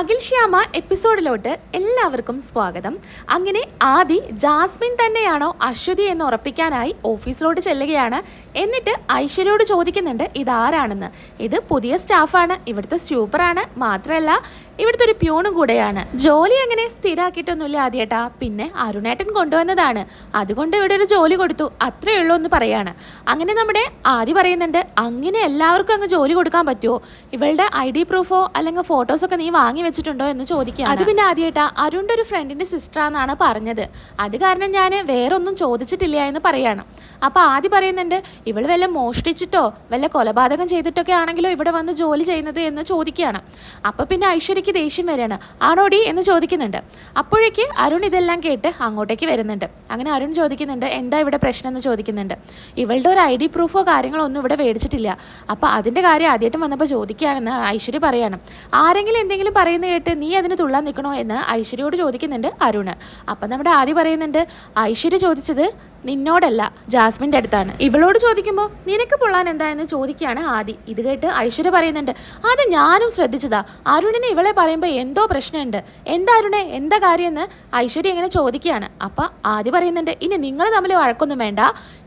അഖിൽ ശ്യാമ എപ്പിസോഡിലോട്ട് എല്ലാവർക്കും സ്വാഗതം. അങ്ങനെ ആദി ജാസ്മിൻ തന്നെയാണോ അശ്വതി എന്ന് ഉറപ്പിക്കാനായി ഓഫീസിലോട്ട് ചെല്ലുകയാണ്. എന്നിട്ട് ഐശ്വര്യോട് ചോദിക്കുന്നുണ്ട് ഇതാരാണെന്ന്? ഇത് പുതിയ സ്റ്റാഫാണ്. ഇവിടുത്തെ സ്റ്റൂപ്പറാണ് മാത്രമല്ല ഇവിടുത്തെ ഒരു പ്യൂണും കൂടെയാണ്. ജോലി അങ്ങനെ സ്ഥിരാക്കിയിട്ടൊന്നുമില്ല ആദ്യേട്ടാ. പിന്നെ അരുണേട്ടൻ കൊണ്ടുവന്നതാണ്. അതുകൊണ്ട് ഇവിടെ ഒരു ജോലി കൊടുത്തു. അത്രയേ ഉള്ളൂ എന്ന് പറയാണ്. അങ്ങനെ നമ്മുടെ ആദ്യ പറയുന്നുണ്ട് അങ്ങനെ എല്ലാവർക്കും അങ്ങ് ജോലി കൊടുക്കാൻ പറ്റുമോ? ഇവളുടെ ഐ ഡി പ്രൂഫോ അല്ലെങ്കിൽ ഫോട്ടോസ് ഒക്കെ നീ വാങ്ങി വെച്ചിട്ടുണ്ടോ എന്ന് ചോദിക്കുക അത് പിന്നെ ആദ്യമായിട്ടാ അരുണിന്റെ ഒരു ഫ്രണ്ടിന്റെ സിസ്റ്റർ ആണെന്നാണ് പറഞ്ഞത്. അത് കാരണം ഞാൻ വേറെ ഒന്നും ചോദിച്ചിട്ടില്ല എന്ന് പറയാണ്. അപ്പൊ ആദ്യം പറയുന്നുണ്ട് ഇവൾ വല്ല മോഷ്ടിച്ചിട്ടോ വല്ല കൊലപാതകം ചെയ്തിട്ടൊക്കെ ആണെങ്കിലോ ഇവിടെ വന്ന് ജോലി ചെയ്യുന്നത്? എന്ന് ചോദിക്കുകയാണ്. അപ്പൊ പിന്നെ ഐശ്വര്യക്ക് ദേഷ്യം വരികയാണ്. ആണോടി എന്ന് ചോദിക്കുന്നുണ്ട്. അപ്പോഴേക്ക് അരുൺ ഇതെല്ലാം കേട്ട് അങ്ങോട്ടേക്ക് വരുന്നുണ്ട്. അങ്ങനെ അരുൺ ചോദിക്കുന്നുണ്ട് എന്താ ഇവിടെ പ്രശ്നം? എന്ന് ചോദിക്കുന്നുണ്ട്. ഇവളുടെ ഒരു ഐ ഡി പ്രൂഫോ കാര്യങ്ങളോ ഒന്നും ഇവിടെ മേടിച്ചിട്ടില്ല. അപ്പോൾ അതിന്റെ കാര്യം ആദ്യമായിട്ടും വന്നപ്പോൾ ചോദിക്കുകയാണെന്ന് ഐശ്വര്യ പറയാണ്. ആരെങ്കിലും എന്തെങ്കിലും പറയുന്ന കേട്ട് നീ അതിന് തുള്ളാൻ നിൽക്കണോ? എന്ന് ഐശ്വര്യയോട് ചോദിക്കുന്നുണ്ട് അരുൺ അപ്പം നമ്മുടെ ആദ്യം പറയുന്നുണ്ട് ഐശ്വര്യ ചോദിച്ചത് നിന്നോടല്ല ജാസ്മിന്റെ അടുത്താണ്. ഇവളോട് ചോദിക്കുമ്പോൾ നിനക്ക് പൊള്ളാൻ എന്താ? എന്ന് ചോദിക്കുകയാണ് ആദി. ഇത് കേട്ട് ഐശ്വര്യ പറയുന്നുണ്ട് അത് ഞാനും ശ്രദ്ധിച്ചതാ. അരുണിനെ ഇവളെ പറയുമ്പോൾ എന്തോ പ്രശ്നമുണ്ട്. എന്താ അരുണെ എന്താ കാര്യമെന്ന് ഐശ്വര്യ ഇങ്ങനെ ചോദിക്കുകയാണ്. അപ്പം ആദി പറയുന്നുണ്ട് ഇനി നിങ്ങൾ തമ്മിൽ വഴക്കൊന്നും വേണ്ട.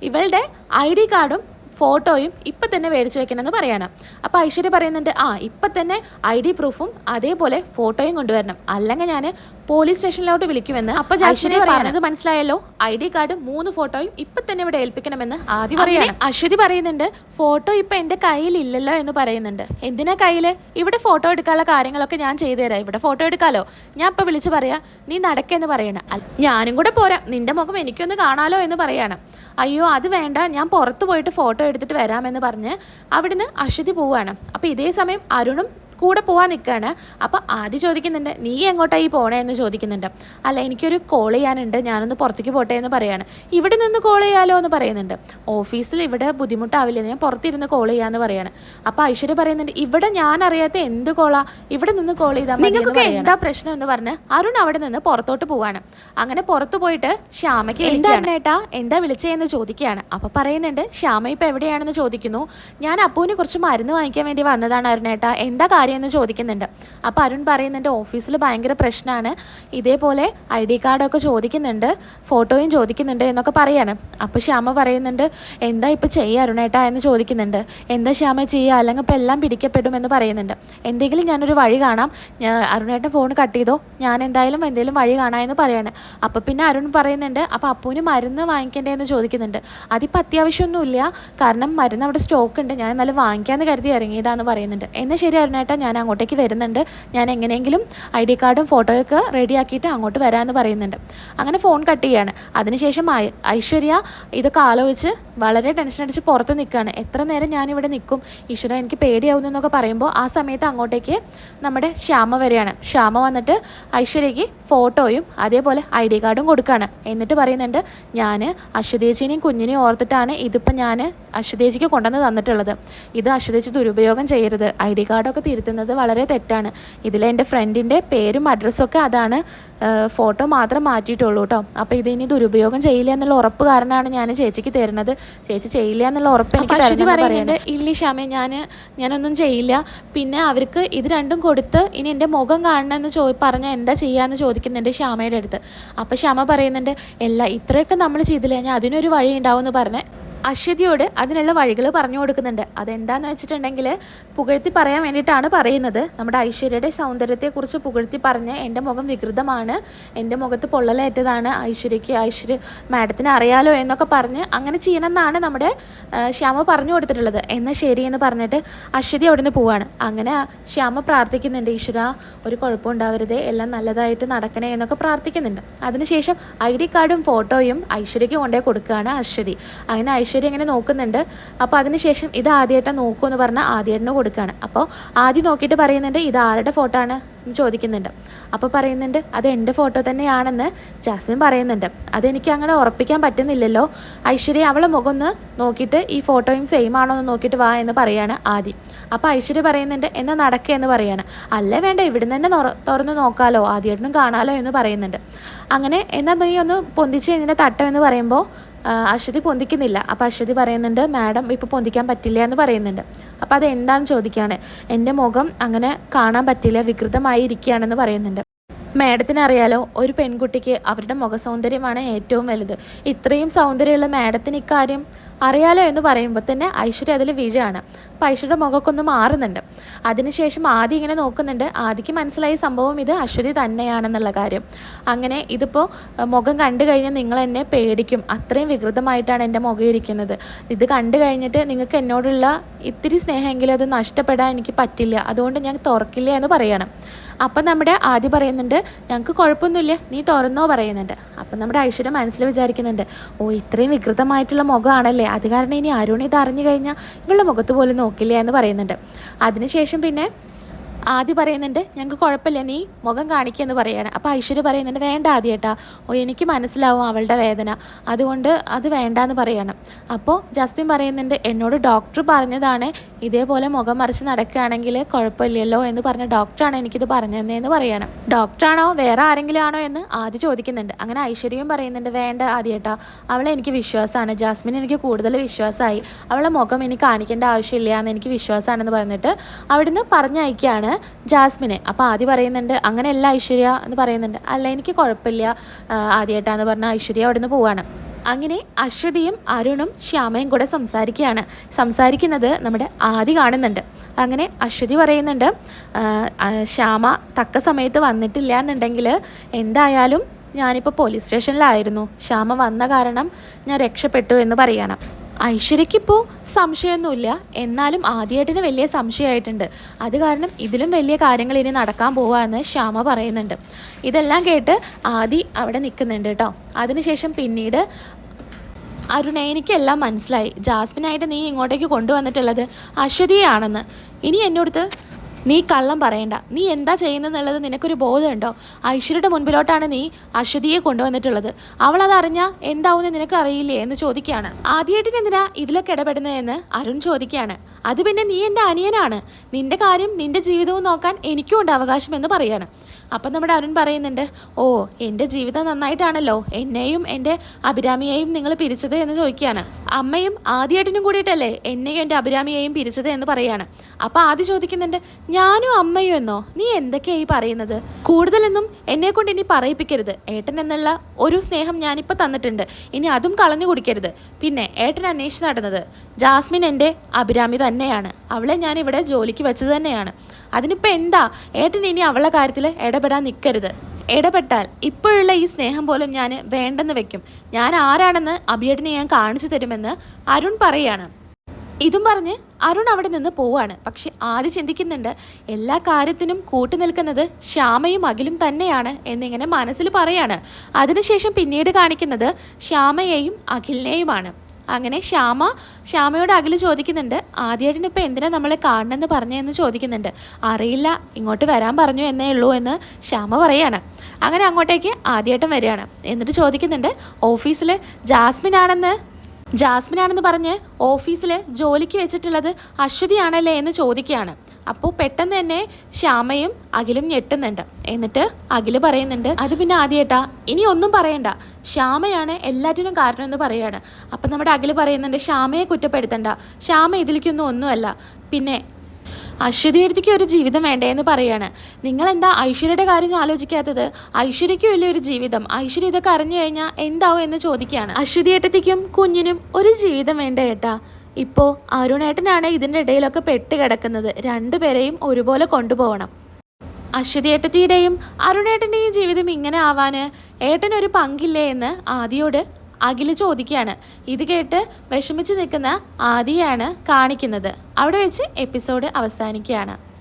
ഇവളുടെ ഐ ഡി കാർഡും ഫോട്ടോയും ഇപ്പം തന്നെ മേടിച്ച് വെക്കണമെന്ന് പറയണം. അപ്പോൾ ഐശ്വര്യ പറയുന്നുണ്ട് ആ ഇപ്പം തന്നെ ഐ ഡി പ്രൂഫും അതേപോലെ ഫോട്ടോയും കൊണ്ടുവരണം. അല്ലെങ്കിൽ ഞാൻ പോലീസ് സ്റ്റേഷനിലോട്ട് വിളിക്കുമെന്ന് അപ്പോൾ ഐശ്വര്യ പറയുന്നത് മനസ്സിലായല്ലോ? ഐ ഡി കാർഡും മൂന്ന് ഫോട്ടോയും ഇപ്പം തന്നെ ഇവിടെ ഏൽപ്പിക്കണമെന്ന് ആദ്യം പറയണം. അശ്വതി പറയുന്നുണ്ട് ഫോട്ടോ ഇപ്പം എന്റെ കയ്യിലില്ലല്ലോ എന്ന് പറയുന്നുണ്ട്. എന്തിനാ കയ്യിൽ ഇവിടെ ഫോട്ടോ എടുക്കാനുള്ള കാര്യങ്ങളൊക്കെ ഞാൻ ചെയ്തു തരാം. ഇവിടെ ഫോട്ടോ എടുക്കാലോ? ഞാൻ ഇപ്പം വിളിച്ച് പറയാം. നീ നടക്കെന്ന് പറയണം. ഞാനും കൂടെ പോരാ. നിന്റെ മുഖം എനിക്കൊന്ന് കാണാലോ എന്ന് പറയണം. അയ്യോ അത് വേണ്ട. ഞാൻ പുറത്ത് പോയിട്ട് ഫോട്ടോ എടുത്തിട്ട് വരാമെന്ന് പറഞ്ഞ് അവിടുന്ന് അശ്വതി പോവുകയാണ്. അപ്പോൾ ഇതേ സമയം അരുണും കൂടെ പോവാൻ നിൽക്കുകയാണ് അപ്പോൾ ആദ്യം ചോദിക്കുന്നുണ്ട് നീ എങ്ങോട്ടായി പോണേ? എന്ന് ചോദിക്കുന്നുണ്ട്. അല്ല എനിക്കൊരു കോൾ ചെയ്യാനുണ്ട്. ഞാനൊന്ന് പുറത്തേക്ക് പോട്ടെ എന്ന് പറയാണ്. ഇവിടെ നിന്ന് കോൾ ചെയ്യാലോ എന്ന് പറയുന്നുണ്ട്. ഓഫീസിൽ ഇവിടെ ബുദ്ധിമുട്ടാവില്ല. ഞാൻ പുറത്തിരുന്ന് കോൾ ചെയ്യാന്ന് പറയാണ്. അപ്പോൾ ഐശ്വര്യ പറയുന്നുണ്ട് ഇവിടെ ഞാൻ അറിയാത്ത എന്ത് കോളാ ഇവിടെ നിന്ന് കോൾ ചെയ്താൽ നിങ്ങൾക്ക് എന്താ പ്രശ്നം എന്ന് പറഞ്ഞ് അരുൺ അവിടെ നിന്ന് പുറത്തോട്ട് പോവാണ്. അങ്ങനെ പുറത്തു പോയിട്ട് ശ്യാമയ്ക്ക് എന്താ ഏട്ടാ എന്താ വിളിച്ചതെന്ന് ചോദിക്കുകയാണ്. അപ്പോൾ പറയുന്നുണ്ട് ശ്യാമ ഇപ്പോൾ എവിടെയാണെന്ന് ചോദിക്കുന്നു. ഞാൻ അപ്പുവിന് കുറച്ച് മരുന്ന് വാങ്ങിക്കാൻ വേണ്ടി വന്നതാണ് അരുണേട്ടാ. എന്താ കാര്യം എന്ന് ചോദിക്കുന്നുണ്ട്. അപ്പോൾ അരുൺ പറയുന്നുണ്ട് ഓഫീസിൽ ഭയങ്കര പ്രശ്നമാണ് ഇതേപോലെ ഐ ഡി കാർഡൊക്കെ ചോദിക്കുന്നുണ്ട് ഫോട്ടോയും ചോദിക്കുന്നുണ്ട് എന്നൊക്കെ പറയാണ്. അപ്പോൾ ശ്യാമ പറയുന്നുണ്ട് എന്താ ഇപ്പോൾ ചെയ്യുക അരുണേട്ടാ? എന്ന് ചോദിക്കുന്നുണ്ട്. എന്താ ശ്യാമ ചെയ്യുക അല്ലെങ്കിൽ ഇപ്പോൾ എല്ലാം പിടിക്കപ്പെടും എന്ന് പറയുന്നുണ്ട്. എന്തെങ്കിലും ഞാനൊരു വഴി കാണാം. അരുണേട്ടൻ ഫോൺ കട്ട് ചെയ്തോ? ഞാൻ എന്തായാലും എന്തെങ്കിലും വഴി കാണാം എന്ന് പറയാണ്. അപ്പോൾ പിന്നെ അരുൺ പറയുന്നുണ്ട് അപ്പോൾ അപ്പൂന് മരുന്ന് വാങ്ങിക്കണ്ടേ? എന്ന് ചോദിക്കുന്നുണ്ട്. അതിപ്പോൾ അത്യാവശ്യമൊന്നുമില്ല. കാരണം മരുന്ന് അവിടെ സ്റ്റോക്ക് ഉണ്ട്. ഞാൻ എന്നാലും വാങ്ങിക്കാമെന്ന് കരുതി ഇറങ്ങിയതാന്ന് പറയുന്നുണ്ട്. എന്നാൽ ശരി അരുണേട്ടാ ഞാൻ അങ്ങോട്ടേക്ക് വരുന്നുണ്ട്. ഞാൻ എങ്ങനെയെങ്കിലും ഐ ഡി കാർഡും ഫോട്ടോയൊക്കെ റെഡിയാക്കിയിട്ട് അങ്ങോട്ട് വരാമെന്ന് പറയുന്നുണ്ട്. അങ്ങനെ ഫോൺ കട്ട് ചെയ്യാണ്. അതിനുശേഷം ഐശ്വര്യ ഇതൊക്കെ ആലോചിച്ച് വളരെ ടെൻഷൻ അടിച്ച് പുറത്ത് നിൽക്കുകയാണ് എത്ര നേരം ഞാനിവിടെ നിൽക്കും ഈശ്വര എനിക്ക് പേടിയാവുന്നു എന്നൊക്കെ പറയുമ്പോൾ ആ സമയത്ത് അങ്ങോട്ടേക്ക് നമ്മുടെ ശ്യാമ വരെയാണ്. ശ്യാമ വന്നിട്ട് ഐശ്വര്യയ്ക്ക് ഫോട്ടോയും അതേപോലെ ഐ ഡി കാർഡും കൊടുക്കുകയാണ് എന്നിട്ട് പറയുന്നുണ്ട് ഞാൻ അശ്വതേച്ചിനെയും കുഞ്ഞിനെയും ഓർത്തിട്ടാണ് ഇതിപ്പോൾ ഞാൻ അശ്വതേച്ചിക്ക് കൊണ്ടുവന്ന് തന്നിട്ടുള്ളത്. ഇത് അശ്വതേച്ചി ദുരുപയോഗം ചെയ്യരുത്. ഐ ഡി കാർഡൊക്കെ തിരുത്തുന്നത് വളരെ തെറ്റാണ്. ഇതിലെ എന്റെ ഫ്രണ്ടിന്റെ പേരും അഡ്രസ്സൊക്കെ അതാണ്. ഫോട്ടോ മാത്രം മാറ്റിയിട്ടുള്ളൂ കേട്ടോ അപ്പോൾ ഇത് ഇനി ദുരുപയോഗം ചെയ്യില്ല എന്നുള്ള ഉറപ്പ് കാരണമാണ് ഞാൻ ചേച്ചിക്ക് തരുന്നത്. ചേച്ചി ചെയ്യില്ല എന്നുള്ള ഉറപ്പ് എനിക്ക് പറയുന്നുണ്ട് ഇല്ല ശ്യാമേ ഞാൻ ഞാനൊന്നും ചെയ്യില്ല. പിന്നെ അവർക്ക് ഇത് രണ്ടും കൊടുത്ത് ഇനി എന്റെ മുഖം കാണണമെന്ന് ചോ പറഞ്ഞാൽ എന്താ ചെയ്യാന്ന് ചോദിക്കുന്നുണ്ട് ശ്യാമയുടെ അടുത്ത്. അപ്പോൾ ശ്യാമ പറയുന്നുണ്ട് എല്ലാ ഇത്രയൊക്കെ നമ്മൾ ചെയ്തില്ല ഞാൻ അതിനൊരു വഴി ഉണ്ടാവും എന്ന് പറഞ്ഞ് അശ്വതിയോട് അതിനുള്ള വഴികൾ പറഞ്ഞു കൊടുക്കുന്നുണ്ട്. അതെന്താന്ന് വെച്ചിട്ടുണ്ടെങ്കിൽ പുകഴ്ത്തി പറയാൻ വേണ്ടിയിട്ടാണ് പറയുന്നത്. നമ്മുടെ ഐശ്വര്യയുടെ സൗന്ദര്യത്തെക്കുറിച്ച് പുകഴ്ത്തി പറഞ്ഞ് എന്റെ മുഖം വികൃതമാണ്. എന്റെ മുഖത്ത് പൊള്ളലേറ്റതാണ്. ഐശ്വര്യയ്ക്ക് ഐശ്വര്യ മാഡത്തിന് അറിയാലോ എന്നൊക്കെ പറഞ്ഞ് അങ്ങനെ ചെയ്യണമെന്നാണ് നമ്മുടെ ശ്യാമ പറഞ്ഞു കൊടുത്തിട്ടുള്ളത്. എന്നാൽ ശരി എന്ന് പറഞ്ഞിട്ട് അശ്വതി അവിടെ നിന്ന് പോവാണ്. അങ്ങനെ ശ്യാമ പ്രാർത്ഥിക്കുന്നുണ്ട് ഈശ്വര ഒരു കുഴപ്പം ഉണ്ടാവരുതേ. എല്ലാം നല്ലതായിട്ട് നടക്കണേ എന്നൊക്കെ പ്രാർത്ഥിക്കുന്നുണ്ട്. അതിനുശേഷം ഐ ഡി കാർഡും ഫോട്ടോയും ഐശ്വര്യയ്ക്ക് കൊണ്ടേ കൊടുക്കുകയാണ് അശ്വതി. അങ്ങനെ ഐശ്വര്യ ഇങ്ങനെ നോക്കുന്നുണ്ട്. അപ്പോൾ അതിനുശേഷം ഇത് ആദ്യമായിട്ടാണ് നോക്കൂ എന്ന് പറഞ്ഞാൽ ആദ്യേട്ടന് കൊടുക്കുകയാണ് അപ്പോൾ ആദ്യം നോക്കിയിട്ട് പറയുന്നുണ്ട് ഇത് ആരുടെ ഫോട്ടോ ആണ്? എന്ന് ചോദിക്കുന്നുണ്ട്. അപ്പോൾ പറയുന്നുണ്ട് അത് എന്റെ ഫോട്ടോ തന്നെയാണെന്ന് ജാസ്മിൻ പറയുന്നുണ്ട്. അതെനിക്ക് അങ്ങനെ ഉറപ്പിക്കാൻ പറ്റുന്നില്ലല്ലോ. ഐശ്വര്യ അവളെ മുഖം ഒന്ന് നോക്കിയിട്ട് ഈ ഫോട്ടോയും സെയിം ആണോ എന്ന് നോക്കിയിട്ട് വാ എന്ന് പറയാണ് ആദ്യം. അപ്പോൾ ഐശ്വര്യ പറയുന്നുണ്ട് എന്നാൽ നടക്കുക എന്ന് പറയാണ്. അല്ലേ വേണ്ട ഇവിടുന്ന് തന്നെ തുറ- തുറന്ന് നോക്കാലോ ആദ്യമായിട്ടും കാണാലോ എന്ന് പറയുന്നുണ്ട്. അങ്ങനെ എന്നാൽ നീ ഒന്ന് പൊന്തിച്ച് ഇതിന്റെ തട്ടം എന്ന് പറയുമ്പോൾ അശ്വതി പൊന്തിക്കുന്നില്ല. അപ്പോൾ അശ്വതി പറയുന്നുണ്ട് മാഡം ഇപ്പോൾ പൊന്തിക്കാൻ പറ്റില്ല എന്ന് പറയുന്നുണ്ട്. അപ്പോൾ അത് എന്താണെന്ന് ചോദിക്കുകയാണ് എന്റെ മുഖം അങ്ങനെ കാണാൻ പറ്റില്ല വികൃതമായി ഇരിക്കുകയാണെന്ന് പറയുന്നുണ്ട്. മാഡത്തിന് അറിയാലോ ഒരു പെൺകുട്ടിക്ക് അവരുടെ മുഖസൗന്ദര്യമാണ് ഏറ്റവും വലുത്. ഇത്രയും സൗന്ദര്യമുള്ള മാഡത്തിന് ഇക്കാര്യം അറിയാലോ എന്ന് പറയുമ്പോൾ തന്നെ ഐശ്വര്യ അതിൽ വീഴാണ്. അപ്പോൾ ഐശ്വര്യയുടെ മുഖമൊക്കെ ഒന്ന് മാറുന്നുണ്ട്. അതിനുശേഷം ആദ്യം ഇങ്ങനെ നോക്കുന്നുണ്ട്. ആദ്യക്ക് മനസ്സിലായ സംഭവം ഇത് അശ്വതി തന്നെയാണെന്നുള്ള കാര്യം. അങ്ങനെ ഇതിപ്പോൾ മുഖം കണ്ടു കഴിഞ്ഞാൽ നിങ്ങൾ എന്നെ പേടിക്കും. അത്രയും വികൃതമായിട്ടാണ് എന്റെ മുഖം ഇരിക്കുന്നത്. ഇത് കണ്ടു കഴിഞ്ഞിട്ട് നിങ്ങൾക്ക് എന്നോടുള്ള ഇത്തിരി സ്നേഹമെങ്കിലും അത് നഷ്ടപ്പെടാൻ എനിക്ക് പറ്റില്ല. അതുകൊണ്ട് ഞാൻ തുറക്കില്ല എന്ന് പറയണം. അപ്പം നമ്മുടെ ആദ്യം പറയുന്നുണ്ട് ഞങ്ങൾക്ക് കുഴപ്പമൊന്നുമില്ല നീ തുറന്നോ പറയുന്നുണ്ട്. അപ്പം നമ്മുടെ ഐശ്വര്യ മനസ്സിൽ വിചാരിക്കുന്നുണ്ട് ഓ ഇത്രയും വികൃതമായിട്ടുള്ള മുഖമാണല്ലേ? അത് കാരണം ഇനി അരുൺ ഇത് അറിഞ്ഞു കഴിഞ്ഞാൽ ഇവളുടെ മുഖത്ത് പോലും നോക്കില്ല എന്ന് പറയുന്നുണ്ട്. അതിനുശേഷം പിന്നെ ആദ്യം പറയുന്നുണ്ട് ഞങ്ങൾക്ക് കുഴപ്പമില്ല നീ മുഖം കാണിക്കുമെന്ന് പറയുകയാണ് അപ്പോൾ ഐശ്വര്യ പറയുന്നുണ്ട് വേണ്ട ആദ്യേട്ടാ ഓ എനിക്ക് മനസ്സിലാവും അവളുടെ വേദന. അതുകൊണ്ട് അത് വേണ്ട എന്ന് പറയണം. അപ്പോൾ ജസ്റ്റിൻ പറയുന്നുണ്ട് എന്നോട് ഡോക്ടർ പറഞ്ഞതാണ് ഇതേപോലെ മുഖം മറിച്ച് നടക്കുകയാണെങ്കിൽ കുഴപ്പമില്ലല്ലോ എന്ന് പറഞ്ഞ ഡോക്ടറാണ് എനിക്കിത് പറഞ്ഞതെന്ന് പറയണം. ഡോക്ടറാണോ വേറെ ആരെങ്കിലും ആണോ എന്ന് ആദ്യം ചോദിക്കുന്നുണ്ട്. അങ്ങനെ ഐശ്വര്യയും പറയുന്നുണ്ട് വേണ്ട ആദ്യേട്ടാ അവളെ എനിക്ക് വിശ്വാസമാണ്. ജാസ്മിൻ എനിക്ക് കൂടുതൽ വിശ്വാസമായി. അവളെ മുഖം എനിക്ക് കാണിക്കേണ്ട ആവശ്യമില്ല എന്ന് എനിക്ക് വിശ്വാസമാണെന്ന് പറഞ്ഞിട്ട് അവിടുന്ന് പറഞ്ഞയക്കുകയാണ് ജാസ്മിനെ. അപ്പോൾ ആദ്യം പറയുന്നുണ്ട് അങ്ങനെയല്ല ഐശ്വര്യ എന്ന് പറയുന്നുണ്ട്. അല്ല എനിക്ക് കുഴപ്പമില്ല. ആദ്യമായിട്ടാന്ന് പറഞ്ഞാൽ ഐശ്വര്യ അവിടെ നിന്ന് പോവാണ്. അങ്ങനെ അശ്വതിയും അരുണും ശ്യാമയും കൂടെ സംസാരിക്കുകയാണ്. സംസാരിക്കുന്നത് നമ്മുടെ ആദി കാണുന്നുണ്ട്. അങ്ങനെ അശ്വതി പറയുന്നുണ്ട് ശ്യാമ തക്ക സമയത്ത് വന്നിട്ടില്ല എന്നുണ്ടെങ്കിൽ എന്തായാലും ഞാനിപ്പോൾ പോലീസ് സ്റ്റേഷനിലായിരുന്നു. ശ്യാമ വന്ന കാരണം ഞാൻ രക്ഷപ്പെട്ടു എന്ന് പറയണം. ഐശ്വര്യയ്ക്കിപ്പോൾ സംശയമൊന്നുമില്ല. എന്നാലും ആദ്യമായിട്ടിന് വലിയ സംശയമായിട്ടുണ്ട്. അത് കാരണം ഇതിലും വലിയ കാര്യങ്ങൾ ഇനി നടക്കാൻ പോവാന്ന് ശ്യാമ പറയുന്നുണ്ട്. ഇതെല്ലാം കേട്ട് ആദി അവിടെ നിൽക്കുന്നുണ്ട് കേട്ടോ. അതിനുശേഷം പിന്നീട് അരുണ എനിക്കെല്ലാം മനസ്സിലായി. ജാസ്മിനായിട്ട് നീ ഇങ്ങോട്ടേക്ക് കൊണ്ടുവന്നിട്ടുള്ളത് അശ്വതിയാണെന്ന് ഇനി എന്നോടത്ത് നീ കള്ളം പറയണ്ട. നീ എന്താ ചെയ്യുന്നതെന്നുള്ളത് നിനക്കൊരു ബോധമുണ്ടോ? ഐശ്വര്യയുടെ മുൻപിലോട്ടാണ് നീ അശ്വതിയെ കൊണ്ടുവന്നിട്ടുള്ളത്. അവൾ അത് അറിഞ്ഞാൽ നിനക്ക് അറിയില്ലേ എന്ന് ചോദിക്കുകയാണ്. ആദ്യമായിട്ട് എന്തിനാ ഇതിലൊക്കെ ഇടപെടുന്നതെന്ന് അരുൺ ചോദിക്കുകയാണ്. അത് പിന്നെ നീ എന്റെ അനിയനാണ്. നിന്റെ കാര്യം നിന്റെ ജീവിതവും നോക്കാൻ എനിക്കും ഉണ്ട് അവകാശം എന്ന് പറയാണ് അപ്പം നമ്മുടെ അരുൺ പറയുന്നുണ്ട് ഓ എന്റെ ജീവിതം നന്നായിട്ടാണല്ലോ. എന്നെയും എന്റെ അഭിരാമിയെയും നിങ്ങൾ പിരിച്ചത് എന്ന് ചോദിക്കുകയാണ്. അമ്മയും ആദ്യമായിട്ടിനും കൂടിയിട്ടല്ലേ എന്നെയും എന്റെ അഭിരാമിയെയും പിരിച്ചത് എന്ന് പറയാണ്. അപ്പം ആദ്യം ചോദിക്കുന്നുണ്ട് ഞാനും അമ്മയും എന്നോ? നീ എന്തൊക്കെയാ ഈ പറയുന്നത്? കൂടുതലൊന്നും എന്നെ കൊണ്ട് ഇനി പറയിപ്പിക്കരുത്. ഏട്ടൻ എന്നുള്ള ഒരു സ്നേഹം ഞാനിപ്പോൾ തന്നിട്ടുണ്ട്. ഇനി അതും കളഞ്ഞു കുടിക്കരുത്. പിന്നെ ഏട്ടൻ അന്വേഷിച്ച് നടന്നത്. ജാസ്മിൻ എന്റെ അഭിരാമി തന്നെയാണ്. അവളെ ഞാൻ ഇവിടെ ജോലിക്ക് വെച്ചത് തന്നെയാണ്. അതിനിപ്പോൾ എന്താ? ഏട്ടൻ ഇനി അവളുടെ കാര്യത്തിൽ ഇടപെടാൻ നിൽക്കരുത് ഇടപെട്ടാൽ ഇപ്പോഴുള്ള ഈ സ്നേഹം പോലും ഞാൻ വേണ്ടെന്ന് വെക്കും. ഞാൻ ആരാണെന്ന് അഭിയേട്ടനെ ഞാൻ കാണിച്ചു തരുമെന്ന് അരുൺ പറയാണ്. ഇതും പറഞ്ഞ് അരുൺ അവിടെ നിന്ന് പോവാണ്. പക്ഷെ ആദ്യം ചിന്തിക്കുന്നുണ്ട് എല്ലാ കാര്യത്തിനും കൂട്ടു നിൽക്കുന്നത് ശ്യാമയും അഖിലും തന്നെയാണ് എന്നിങ്ങനെ മനസ്സിൽ പറയാണ്. അതിനുശേഷം പിന്നീട് കാണിക്കുന്നത് ശ്യാമയെയും അഖിലിനെയുമാണ്. അങ്ങനെ ശ്യാമ ശ്യാമയോട് അഖിൽ ചോദിക്കുന്നുണ്ട് ആദ്യമായിട്ടിന് ഇപ്പോൾ എന്തിനാ നമ്മളെ കാണണമെന്ന് പറഞ്ഞതെന്ന് ചോദിക്കുന്നുണ്ട്. അറിയില്ല ഇങ്ങോട്ട് വരാൻ പറഞ്ഞു എന്നേ ഉള്ളൂ എന്ന് ശ്യാമ പറയാണ്. അങ്ങനെ അങ്ങോട്ടേക്ക് ആദ്യമായിട്ടും വരികയാണ്. എന്നിട്ട് ചോദിക്കുന്നുണ്ട് ഓഫീസിൽ ജാസ്മിൻ ആണെന്ന്? ജാസ്മിൻ ആണെന്ന് പറഞ്ഞ് ഓഫീസിൽ ജോലിക്ക് വെച്ചിട്ടുള്ളത് അശ്വതിയാണല്ലേ എന്ന് ചോദിക്കുകയാണ്. അപ്പോൾ പെട്ടെന്ന് തന്നെ ശ്യാമയും അഖിലും ഞെട്ടുന്നുണ്ട്. എന്നിട്ട് അഖിൽ പറയുന്നുണ്ട് അത് പിന്നെ ആദ്യേട്ടാ ഇനി ഒന്നും പറയണ്ട. ശ്യാമയാണ് എല്ലാറ്റിനും കാരണം എന്ന് പറയുകയാണ്. അപ്പം നമ്മുടെ അഖിൽ പറയുന്നുണ്ട് ശ്യാമയെ കുറ്റപ്പെടുത്തണ്ട. ശ്യാമ ഇതിലേക്കൊന്നും ഒന്നുമല്ല. പിന്നെ അശ്വതിയടുത്തേക്ക് ഒരു ജീവിതം വേണ്ടേ എന്ന് പറയാണ്. നിങ്ങൾ എന്താ ഐശ്വര്യയുടെ കാര്യം ആലോചിക്കാത്തത്? ഐശ്വര്യയ്ക്ക് ഒരു ജീവിതം. ഐശ്വര്യ ഇതൊക്കെ അറിഞ്ഞു കഴിഞ്ഞാൽ എന്താവും എന്ന് ചോദിക്കുകയാണ്. അശ്വതിയേട്ടത്തേക്കും കുഞ്ഞിനും ഒരു ജീവിതം വേണ്ട ഏട്ടാ? ഇപ്പോൾ അരുണേട്ടനാണ് ഇതിന്റെ ഇടയിലൊക്കെ പെട്ട് കിടക്കുന്നത്. രണ്ടുപേരെയും ഒരുപോലെ കൊണ്ടുപോകണം. അശ്വതിയേട്ടത്തിയുടെയും അരുണേട്ടന്റെയും ജീവിതം ഇങ്ങനെ ആവാന് ഏട്ടനൊരു പങ്കില്ലേ എന്ന് ആദിയോട് അഖിൽ ചോദിക്കുകയാണ്. ഇത് കേട്ട് വിഷമിച്ച് നിൽക്കുന്ന ആദിയാണ് കാണിക്കുന്നത്. അവിടെ വെച്ച് എപ്പിസോഡ് അവസാനിക്കുകയാണ്.